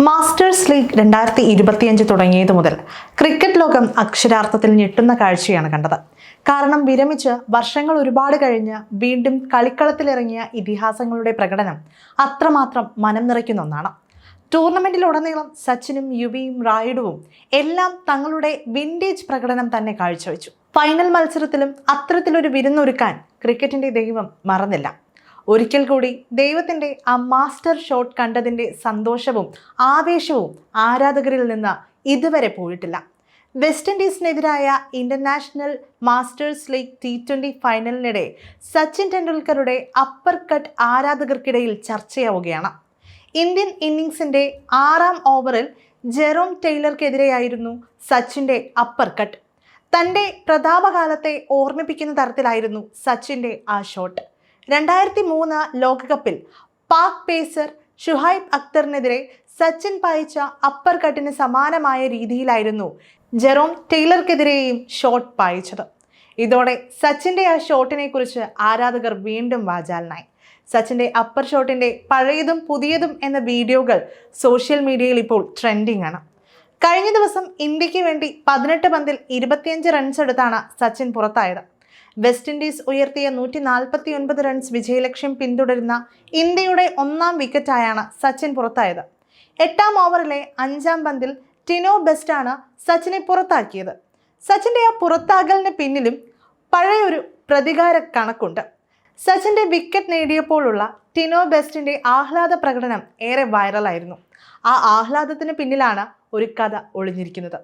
Masters league രണ്ടായിരത്തി ഇരുപത്തിയഞ്ച് തുടങ്ങിയത് മുതൽ ക്രിക്കറ്റ് ലോകം അക്ഷരാർത്ഥത്തിൽ ഞെട്ടുന്ന കാഴ്ചയാണ് കണ്ടത്. കാരണം വിരമിച്ച് വർഷങ്ങൾ ഒരുപാട് കഴിഞ്ഞ് വീണ്ടും കളിക്കളത്തിലിറങ്ങിയ ഇതിഹാസങ്ങളുടെ പ്രകടനം അത്രമാത്രം മനം നിറയ്ക്കുന്ന ഒന്നാണ്. ടൂർണമെന്റിലുടനീളം സച്ചിനും യുവിയും റായിഡുവും എല്ലാം തങ്ങളുടെ വിന്റേജ് പ്രകടനം തന്നെ കാഴ്ചവെച്ചു. ഫൈനൽ മത്സരത്തിലും അത്തരത്തിലൊരു വിരുന്നൊരുക്കാൻ ക്രിക്കറ്റിന്റെ ദൈവം മറന്നില്ല. ഒരിക്കൽ കൂടി ദൈവത്തിന്റെ ആ മാസ്റ്റർ ഷോട്ട് കണ്ടതിന്റെ സന്തോഷവും ആവേശവും ആരാധകരിൽ നിന്ന് ഇതുവരെ പോയിട്ടില്ല. West ഇൻഡീസിനെതിരായ international masters league T twenty ഫൈനലിനിടെ Sachin ടെണ്ടുൽക്കറുടെ അപ്പർ കട്ട് ആരാധകർക്കിടയിൽ ചർച്ചയാവുകയാണ്. ഇന്ത്യൻ ഇന്നിങ്സിന്റെ ആറാം ഓവറിൽ ജെറോം ടെയ്ലർക്കെതിരെയായിരുന്നു സച്ചിന്റെ അപ്പർ കട്ട്. തന്റെ പ്രതാപകാലത്തെ ഓർമ്മിപ്പിക്കുന്ന തരത്തിലായിരുന്നു സച്ചിന്റെ ആ ഷോട്ട്. രണ്ടായിരത്തി മൂന്ന് ലോകകപ്പിൽ പാക് പേസർ ഷുഹൈബ് അക്തറിനെതിരെ സച്ചിൻ പായിച്ച അപ്പർ കട്ടിന് സമാനമായ രീതിയിലായിരുന്നു ജെറോം ടെയ്ലർക്കെതിരെയും ഷോട്ട് പായിച്ചത്. ഇതോടെ സച്ചിന്റെ ആ ഷോട്ടിനെ കുറിച്ച് ആരാധകർ വീണ്ടും വാചാലനായി. സച്ചിന്റെ അപ്പർ ഷോട്ടിന്റെ പഴയതും പുതിയതും എന്ന വീഡിയോകൾ സോഷ്യൽ മീഡിയയിൽ ഇപ്പോൾ ട്രെൻഡിംഗ് ആണ്. കഴിഞ്ഞ ദിവസം ഇന്ത്യയ്ക്ക് വേണ്ടി പതിനെട്ട് പന്തിൽ ഇരുപത്തിയഞ്ച് റൺസ് എടുത്താണ് സച്ചിൻ പുറത്തായത്. വെസ്റ്റ് ഇൻഡീസ് ഉയർത്തിയ നൂറ്റി നാൽപ്പത്തി ഒൻപത് റൺസ് വിജയലക്ഷ്യം പിന്തുടരുന്ന ഇന്ത്യയുടെ ഒന്നാം വിക്കറ്റായാണ് സച്ചിൻ പുറത്തായത്. എട്ടാം ഓവറിലെ അഞ്ചാം പന്തിൽ ടിനോ ബെസ്റ്റാണ് സച്ചിനെ പുറത്താക്കിയത്. സച്ചിന്റെ ആ പുറത്താകലിന് പിന്നിലും പഴയൊരു പ്രതികാര കണക്കുണ്ട്. സച്ചിന്റെ വിക്കറ്റ് നേടിയപ്പോഴുള്ള ടിനോ ബെസ്റ്റിന്റെ ആഹ്ലാദ പ്രകടനം ഏറെ വൈറലായിരുന്നു ആ ആഹ്ലാദത്തിന് പിന്നിലാണ് ഒരു കഥ ഒളിഞ്ഞിരിക്കുന്നത്.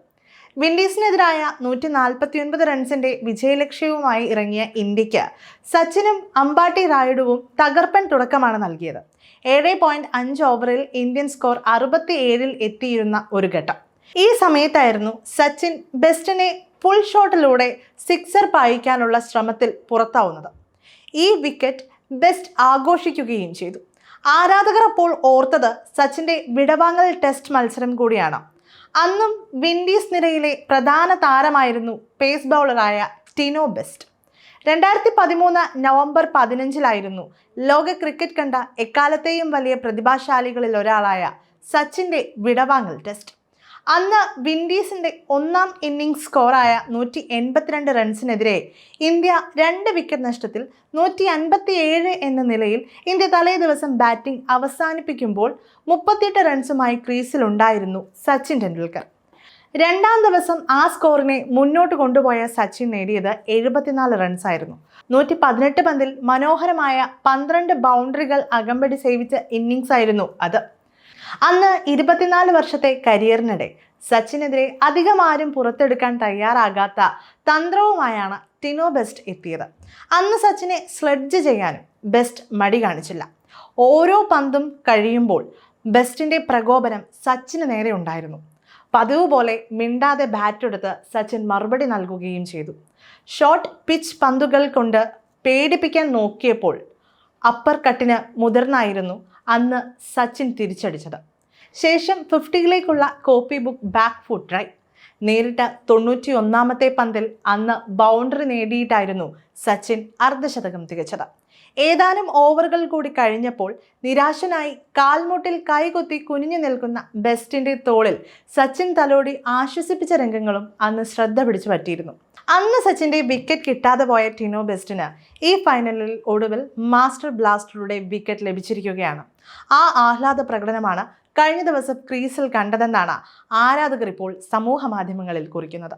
വിൻഡീസിനെതിരായ നൂറ്റി നാൽപ്പത്തി ഒൻപത് റൺസിന്റെ വിജയലക്ഷ്യവുമായി ഇറങ്ങിയ ഇന്ത്യയ്ക്ക് സച്ചിനും അമ്പാട്ടി റായിഡുവും തകർപ്പൻ തുടക്കമാണ് നൽകിയത്. ഏഴ് പോയിന്റ് അഞ്ച് ഓവറിൽ ഇന്ത്യൻ സ്കോർ അറുപത്തി ഏഴിൽ എത്തിയിരുന്ന ഒരു ഘട്ടം. ഈ സമയത്തായിരുന്നു സച്ചിൻ ബെസ്റ്റിനെ ഫുൾ ഷോട്ടിലൂടെ സിക്സർ പായിക്കാനുള്ള ശ്രമത്തിൽ പുറത്താവുന്നത്. ഈ വിക്കറ്റ് ബെസ്റ്റ് ആഘോഷിക്കുകയും ചെയ്തു. ആരാധകർ അപ്പോൾ ഓർത്തത് സച്ചിന്റെ വിടവാങ്ങൽ ടെസ്റ്റ് മത്സരം കൂടിയാണ്. അന്നും വിൻഡീസ് നിരയിലെ പ്രധാന താരമായിരുന്നു പേസ് ബൗളറായ ടിനോ ബെസ്റ്റ്. രണ്ടായിരത്തി പതിമൂന്ന് നവംബർ പതിനഞ്ചിലായിരുന്നു ലോക ക്രിക്കറ്റ് കണ്ട എക്കാലത്തെയും വലിയ പ്രതിഭാശാലികളിൽ ഒരാളായ സച്ചിന്റെ വിടവാങ്ങൽ ടെസ്റ്റ്. അന്ന് വിൻഡീസിന്റെ ഒന്നാം ഇന്നിംഗ്സ് സ്കോറായ നൂറ്റി എൺപത്തിരണ്ട് റൺസിനെതിരെ ഇന്ത്യ രണ്ട് വിക്കറ്റ് നഷ്ടത്തിൽ നൂറ്റി അൻപത്തി ഏഴ് എന്ന നിലയിൽ ഇന്ത്യ തലേ ദിവസം ബാറ്റിംഗ് അവസാനിപ്പിക്കുമ്പോൾ മുപ്പത്തിയെട്ട് റൺസുമായി ക്രീസിലുണ്ടായിരുന്നു സച്ചിൻ ടെണ്ടുൽക്കർ. രണ്ടാം ദിവസം ആ സ്കോറിനെ മുന്നോട്ട് കൊണ്ടുപോയ സച്ചിൻ നേടിയത് എഴുപത്തിനാല് റൺസായിരുന്നു. നൂറ്റി പതിനെട്ട് പന്തിൽ മനോഹരമായ പന്ത്രണ്ട് ബൗണ്ടറികൾ അകമ്പടി സേവിച്ച ഇന്നിംഗ്സ് ആയിരുന്നു അത്. അന്ന് ഇരുപത്തിനാല് വർഷത്തെ കരിയറിനിടെ സച്ചിനെതിരെ അധികം ആരും പുറത്തെടുക്കാൻ തയ്യാറാകാത്ത തന്ത്രവുമായാണ് ടിനോ ബെസ്റ്റ് എത്തിയത്. അന്ന് സച്ചിനെ സ്ലഡ്ജ് ചെയ്യാനും ബെസ്റ്റ് മടി കാണിച്ചില്ല. ഓരോ പന്തും കഴിയുമ്പോൾ ബെസ്റ്റിന്റെ പ്രകോപനം സച്ചിന് നേരെ ഉണ്ടായിരുന്നു. പതിവ് പോലെ മിണ്ടാതെ ബാറ്റ് എടുത്ത് സച്ചിൻ മറുപടി നൽകുകയും ചെയ്തു. ഷോർട്ട് പിച്ച് പന്തുകൾ കൊണ്ട് പേടിപ്പിക്കാൻ നോക്കിയപ്പോൾ അപ്പർ കട്ടിന് മുതിർന്നായിരുന്നു അന്ന് സച്ചിൻ തിരിച്ചടിച്ചത്. ശേഷം ഫിഫ്റ്റിയിലേക്കുള്ള copy book back foot drive നേരിട്ട തൊണ്ണൂറ്റി ഒന്നാമത്തെ പന്തിൽ അന്ന് ബൗണ്ടറി നേടിയിട്ടായിരുന്നു സച്ചിൻ അർദ്ധശതകം തികച്ചത്. ഏതാനും ഓവറുകൾ കൂടി കഴിഞ്ഞപ്പോൾ നിരാശനായി കാൽമുട്ടിൽ കൈകൊത്തി കുനിഞ്ഞു നിൽക്കുന്ന ബെസ്റ്റിന്റെ തോളിൽ സച്ചിൻ തലോടി ആശ്വസിപ്പിച്ച രംഗങ്ങളും അന്ന് ശ്രദ്ധ പിടിച്ചു പറ്റിയിരുന്നു. അന്ന് സച്ചിന്റെ വിക്കറ്റ് കിട്ടാതെ പോയ ടിനോ ബെസ്റ്റിന് ഈ ഫൈനലിൽ ഒടുവിൽ മാസ്റ്റർ ബ്ലാസ്റ്ററുടെ വിക്കറ്റ് ലഭിച്ചിരിക്കുകയാണ്. ആ ആഹ്ലാദ പ്രകടനമാണ് കഴിഞ്ഞ ദിവസം ക്രീസിൽ കണ്ടതെന്നാണ് ആരാധകർ ഇപ്പോൾ സമൂഹ മാധ്യമങ്ങളിൽ കുറിക്കുന്നത്.